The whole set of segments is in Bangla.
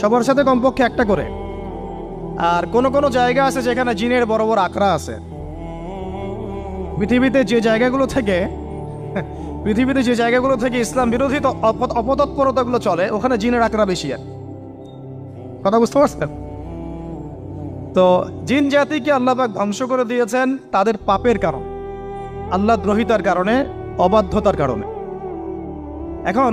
সবার সাথে কমপক্ষে একটা করে। আর কোন কোন জায়গা আছে যেখানে জিনের বড় বড় আখড়া আছে। পৃথিবীতে যে জায়গাগুলো থেকে, পৃথিবীতে যে জায়গাগুলো থেকে ইসলাম বিরোধী অপতৎপরতাগুলো চলে, ওখানে জিনের আখড়া বেশি আর। কথা বুঝতে পারছেন? তো জিন জাতিকে আল্লাহবাক ধ্বংস করে দিয়েছেন তাদের পাপের কারণ। আল্লাহ দ্রোহিতার কারণে, অবাধ্যতার কারণে। এখন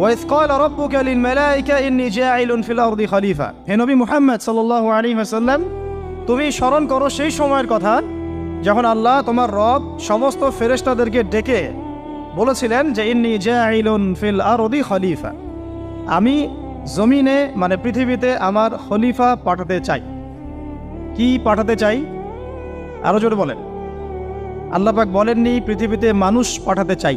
ওয়াইস কল রব্বুকা লিল মালাইকা ইন্নী জাঈলুন ফিল আরদি খলিফা হে নবী মুহাম্মদ সাল্লাল্লাহু আলাইহি ওয়াসাল্লাম, তুমি স্মরণ করো সেই সময়ের কথা যখন আল্লাহ তোমার রব সমস্ত ফেরেশতাদেরকে ডেকে বলেছিলেন যে ইন্নি জাঈলুন ফিল আরদি খলিফা। আমি জমিনে মানে পৃথিবীতে আমার খলিফা পাঠাতে চাই। কি পাঠাতে চাই? আরও জোরে বলেন। আল্লাপাক বলেননি, পৃথিবীতে মানুষ পাঠাতে চাই।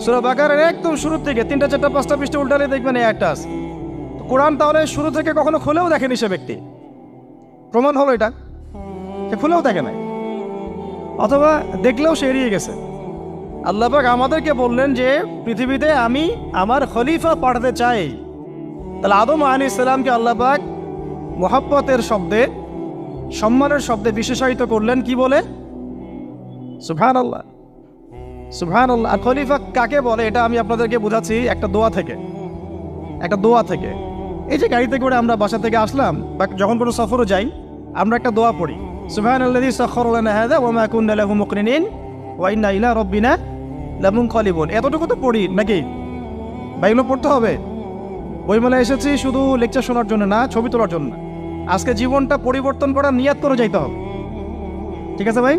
সুরা বাকারের একদম শুরুর থেকে তিনটা, চারটা, পাঁচটা পৃষ্ঠে উল্টালে দেখবেন একটা কোরআন তাহলে শুরু থেকে কখনো খুলেও দেখেনি সে ব্যক্তি। প্রমাণ হলো এটা। সে খুলেও দেখে নাই। অথবা দেখলেও সে এড়িয়ে গেছে। আল্লাপাক আমাদেরকে বললেন যে, পৃথিবীতে আমি আমার খলিফা পাঠাতে চাই। তাহলে আদম আলী ইসলামকে আল্লাপাক মোহাব্বতের শব্দে, সম্মানের শব্দে বিশেষায়িত করলেন কি বলে? সুফান আল্লাহ সুবহান আল্লাহ আর খলিফা কাকে বলে এটা আমি আপনাদেরকে বোঝাচ্ছি একটা দোয়া থেকে। একটা দোয়া থেকে। এই যে গাড়িতে করে আমরা বাসা থেকে আসলাম বা যখন কোনো সফরও যাই, আমরা একটা দোয়া পড়ি। সুবহান সাখখারা লানা হাযা ওয়া মা কুননা লাহু মুকরিনিন ওয়া ইন্না ইলা রাব্বিনা লামুনকালিবুন। এতটুকু তো পড়ি নাকি? বা এগুলো পড়তে হবে। বইমেলা এসেছি শুধু লেকচার শোনার জন্য না, ছবি তোলার জন্য। আজকে জীবনটা পরিবর্তন করার নিয়াত করে যাইতে হবে। ঠিক আছে ভাই?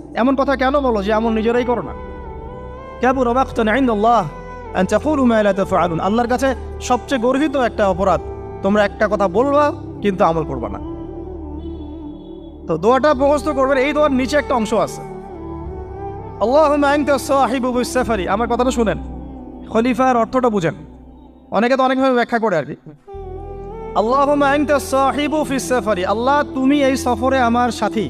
এমন কথা কেন বলো যে আমল নিজেরাই করো না? কাবুর আল্লাহর কাছে সবচেয়ে গর্হিত একটা অপরাধ। তোমরা একটা কথা বলবা, কিন্তু আমল করবা না। তো দোয়াটা মুখস্থ করবেন, এই দোয়ার নিচে একটা অংশ আছে। বিস-সাফারি। আমার কথাটা শুনেন। খলিফার অর্থটা বুঝেন। অনেকে তো অনেকভাবে ব্যাখ্যা করে আর কি। সাফারি আল্লাহ, তুমি এই সফরে আমার সাথী।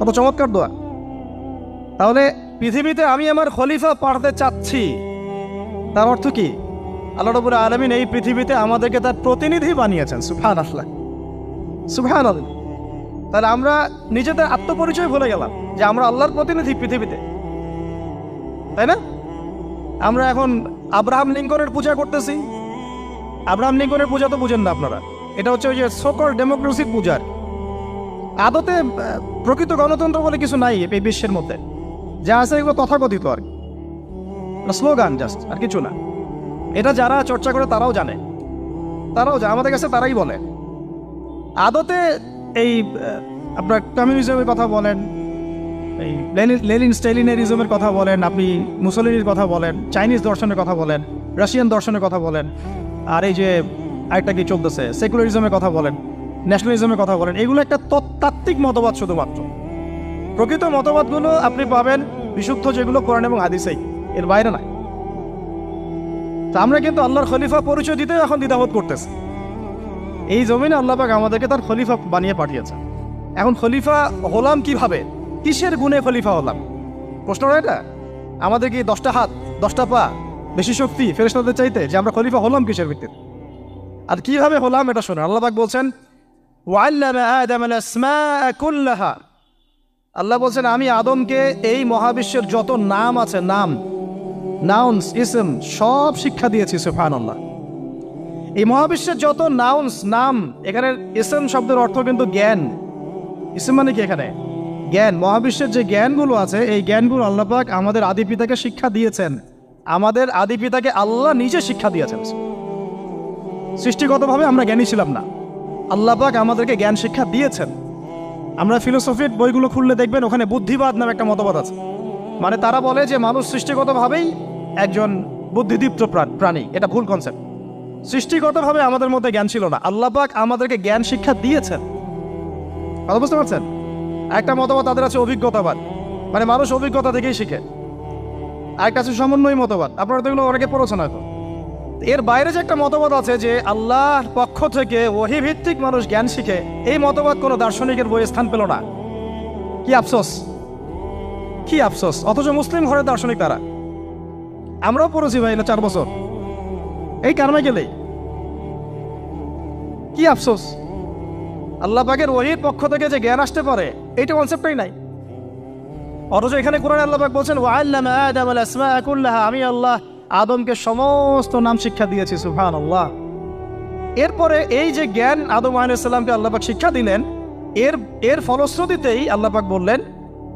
কত চমৎকার দোয়া। তাহলে পৃথিবীতে আমি আমার খলিফা পাঠাতে চাচ্ছি। তার অর্থ কি? আল্লাহ রবুল আলমিন এই পৃথিবীতে আমাদেরকে তার প্রতিনিধি বানিয়েছেন সুফহান আল্লাহ সুফহান আল্লাহ তাহলে আমরা নিজেদের আত্মপরিচয় ভুলে গেলাম যে আমরা আল্লাহর প্রতিনিধি পৃথিবীতে। তাই না? আমরা এখন আব্রাহাম লিঙ্কনের পূজা করতেছি। আব্রাহাম লিঙ্কনের পূজা তো বুঝেন না আপনারা। এটা হচ্ছে ওই যে সকল ডেমোক্রেসির পূজার। আদতে প্রকৃত গণতন্ত্র বলে কিছু নাই এই বিশ্বের মধ্যে। যা আছে এগুলো তথাকথিত আর কি। স্লোগান জাস্ট আর কিছু না। এটা যারা চর্চা করে তারাও জানে। তারাও জানে, আমাদের কাছে তারাই বলে। আদতে এই আপনার কমিউনিজমের কথা বলেন, এই লেনিন স্টেলিনারিজমের কথা বলেন, আপনি মুসলিনির কথা বলেন চাইনিজ দর্শনের কথা বলেন রাশিয়ান দর্শনের কথা বলেন, আর এই যে আরেকটা কি চলতেছে সেকুলারিজমের কথা বলেন। ন্যাশনালিজমের কথা বলেন, এগুলো একটা তত্ত্বাত্ত্বিক মতবাদ শুধুমাত্র। প্রকৃত মতবাদগুলো আপনি পাবেন বিশুদ্ধ যেগুলো কোরআন এবং হাদিসেই, এর বাইরে নাই। তা আমরা কিন্তু আল্লাহর খলিফা পরিচয় দিতে এখন দ্বিধাবোধ করতেছি। এই জমিনে আল্লাহ পাক আমাদেরকে তার খলিফা বানিয়ে পাঠিয়েছে এখন খলিফা হলাম কীভাবে? কিসের গুণে খলিফা হলাম? প্রশ্নটা এটা? আমাদের কি দশটা হাত, দশটা পা বেশি শক্তি ফেরেস্তাদের চাইতে যে আমরা খলিফা হলাম কিসের ভিত্তিতে? আর কীভাবে হলাম এটা শোনেন, আল্লাহ পাক বলছেন আল্লাহ বলছেন, আমি আদমকে এই মহাবিশ্বের যত নাম আছে, নাম নাউন্স ইসম সব শিক্ষা দিয়েছি সুফান আল্লাহ এই মহাবিশ্বের যত নাউন্স নাম, এখানে ইসম শব্দের অর্থ কিন্তু জ্ঞান। ইসম মানে কি এখানে? জ্ঞান। মহাবিশ্বের যে জ্ঞানগুলো আছে, এই জ্ঞানগুলো আল্লাহ পাক আমাদের আদি পিতাকে শিক্ষা দিয়েছেন। আমাদের আদি পিতাকে আল্লাহ নিজে শিক্ষা দিয়েছেন। সৃষ্টিগতভাবে আমরা জ্ঞানী ছিলাম না। আল্লাহ পাক আমাদেরকে জ্ঞান শিক্ষা দিয়েছেন। আমরা ফিলোসফির বইগুলো খুললে দেখবেন ওখানে বুদ্ধিবাদ নামে একটা মতবাদ আছে। মানে তারা বলে যে মানুষ সৃষ্টিগতভাবেই একজন বুদ্ধিদীপ্ত প্রাণ- এটা ভুল কনসেপ্ট সৃষ্টিগতভাবে আমাদের মধ্যে জ্ঞান ছিল না। আল্লাহ পাক আমাদেরকে জ্ঞান শিক্ষা দিয়েছেন। কথা বুঝতে পারছেন? একটা মতবাদ তাদের আছে অভিজ্ঞতাবাদ। মানে মানুষ অভিজ্ঞতা থেকেই শিখে। আরেকটা আছে সমন্বয় মতবাদ। আপনারা তো এগুলো অনেকে পড়েছেন হয়তো। এর বাইরে যে একটা মতবাদ আছে যে আল্লাহর পক্ষ থেকে ভিত্তিক মানুষ জ্ঞান শিখে, এই মতবাদ কোনো দার্শনিকের বই স্থান পেল না। কি আফসোস? কি আফসোস? অথচ মুসলিম ঘরের দার্শনিক তারা। আমরাও পড়েছি ভাই চার বছর। এই কারণে গেলেই। কি আফসোস? আল্লাহ পাকের ওহির পক্ষ থেকে যে জ্ঞান আসতে পারে, এইটা কনসেপ্টটাই নাই। অথচ এখানে কোরআন আল্লাহ পাক বলছেন কুল্লাহা, আমি আল্লাহ আদমকে সমস্ত নাম শিক্ষা দিয়েছি সুবহান আল্লাহ এরপরে এই যে জ্ঞান আদম আলাইসাল্লামকে আল্লাহ পাক শিক্ষা দিলেন, এর এর ফলশ্রুতিতেই আল্লাহ পাক বললেন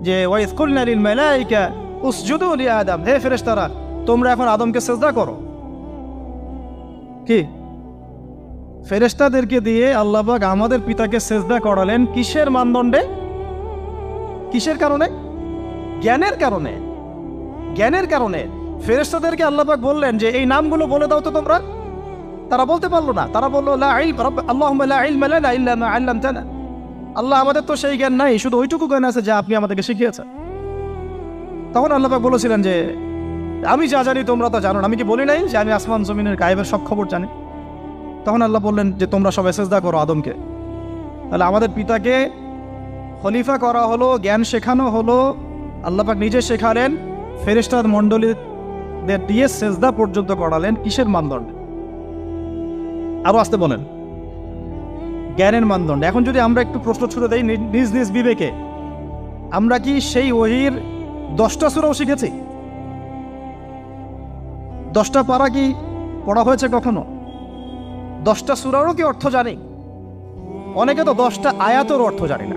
যে, ওয়াইজ কুলনা লিল মালাইকা উসজুদু লি আদম। হে ফেরেশতারা, তোমরা এখন আদমকে সেজদা করো। কি? ফেরেশতাদেরকে দিয়ে আল্লাপাক আমাদের পিতাকে সেজদা করালেন কিসের মানদণ্ডে? কিসের কারণে? জ্ঞানের কারণে। জ্ঞানের কারণে। ফেরেশতাদেরকে আল্লাপাক বললেন যে, এই নামগুলো বলে দাও তো তোমরা। তারা বলতে পারল না। তারা বলল মা আল্লাহ আমাদের তো সেই জ্ঞান নাই, শুধু ওইটুকু জ্ঞান আছে যা আপনি আমাদেরকে শিখিয়েছেন। তখন আল্লাপাক বলেছিলেন যে, আমি যা জানি তোমরা তো জানো। আমি কি বলি নাই যে, আমি আসমান জমিনের গায়েবের সব খবর জানি? তখন আল্লাহ বললেন যে, তোমরা সবাই সেজদা করো আদমকে। তাহলে আমাদের পিতাকে খলিফা করা হলো, জ্ঞান শেখানো হলো। আল্লাপাক নিজে শেখালেন ফেরিস্তাদ মণ্ডলীদের দিয়ে সেজদা পর্যন্ত করালেন কিসের মানদণ্ডে? আসতে বলেন। জ্ঞানের মানদণ্ড। এখন যদি আমরা একটু প্রশ্ন ছুড়ে নিজ নিজ বিবেকে, আমরা কি সেই ওহির দশটা সুরাও শিখেছি? দশটা পারা কি পড়া হয়েছে কখনো? দশটা সুরারও কি অর্থ জানি? অনেকে তো দশটা আয়াতের অর্থ জানি না।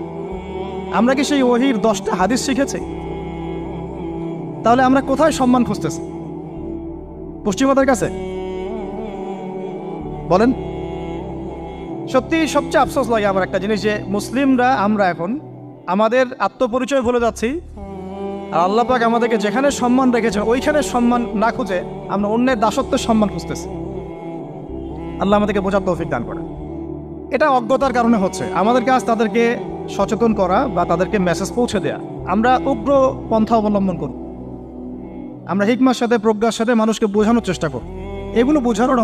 আমরা কি সেই ওহির দশটা হাদিস শিখেছি? তাহলে আমরা কোথায় সম্মান খুঁজতেছি? পশ্চিমাদের কাছে। বলেন, সত্যি সবচেয়ে আফসোস লাগে আমার একটা জিনিস যে, মুসলিমরা, আমরা এখন আমাদের আত্মপরিচয় ভুলে যাচ্ছি। আর আল্লাহ পাক আমাদেরকে যেখানে সম্মান রেখেছে, ওইখানে সম্মান না খুঁজে আমরা অন্যের দাসত্বের সম্মান খুঁজতেছি। আল্লাহ আমাদেরকে বোঝার তৌফিক দান করে এটা অজ্ঞতার কারণে হচ্ছে। আমাদের কাজ তাদেরকে সচেতন করা বা তাদেরকে মেসেজ পৌঁছে দেয়া। আমরা উগ্র পন্থা অবলম্বন করব। আমরা হিকমার সাথে প্রজ্ঞার সাথে মানুষকে বোঝানোর চেষ্টা করব। এগুলো বোঝানোর